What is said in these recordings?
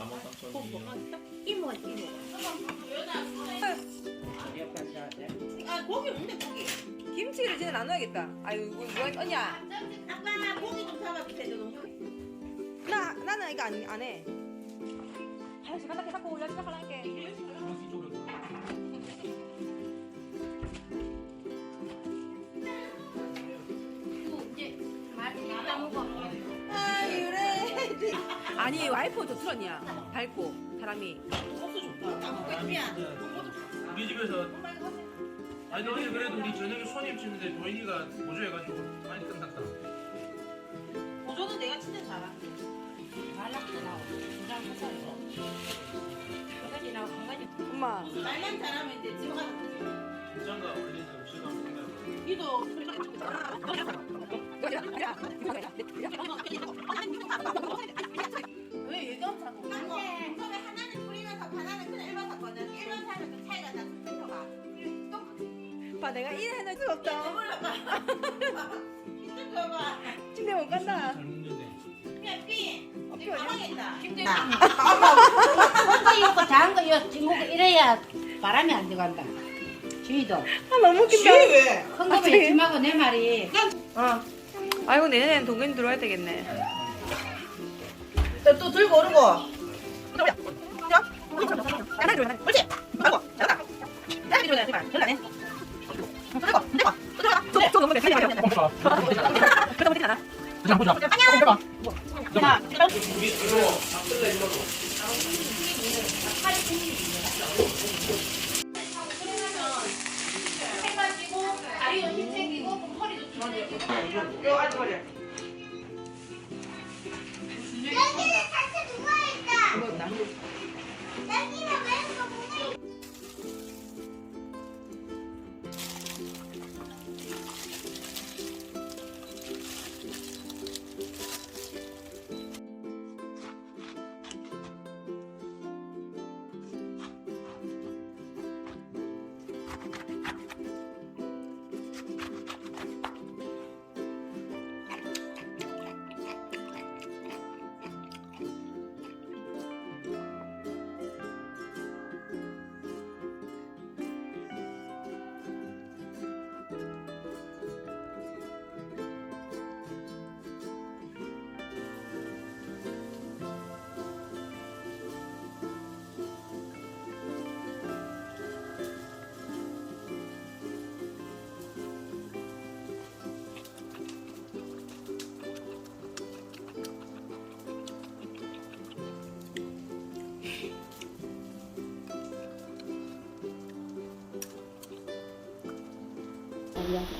4만 3천 원이요. 이모가 이모. 아 고기 없네 고기. 김치를 이제 나눠야겠다. 아유 이거 누가 언니야. 아빠 고기 좀 잡아주세요. 좀. 나 나는 이거 안, 안 해. 하나씩 하나씩 하고 올려 시작할게. 아니 와이프 저 틀었냐? 밟고 사람이. 소스 좋다. 나 먹고 있지야. 우리 집에서 아니 어제 그래도 우리 저녁에 손님 치는데 도인이가 보조해가지고 많이 끝났다. 보조는 내가 진짜 잘하. 엄마. 말만 잘하면 이제 집에 가서 부장가 올리는 시간 끝나고. 이도 왜 얘기하면 자꾸 근데 처음에 하나는 뿌리면서 하나는 그냥 일반 샀거든. 일반 사면 그 차이가 나 스피커가. 오빠 내가 일 해낼 수가 없다. 이쪽 봐봐. 침대 못 간다. 잘 먹는데. 그냥 삐. 어, 지금 가방에 있다. 큰거 이거 작은 거 이거 찡고 이래야 바람이 안 들어간다. 주의도. 아 너무 웃긴다. 왜? 큰 거면 이쯤하고 내 말이. 어. 아이고 내년엔 동현 들어와야 되겠네. 또, 또 들고 오르고. 그렇지. 아이고 잘한다. 야 이거 내가 별로 안 해. 들고 들고 들어가. 저 너무 내 살이 아니야. 그러다 보지 않아. 그냥 보자. 자, 우리 좀 생기고. 이 Gloria.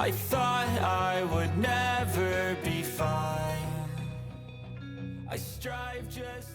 I thought I would never be fine. I strive just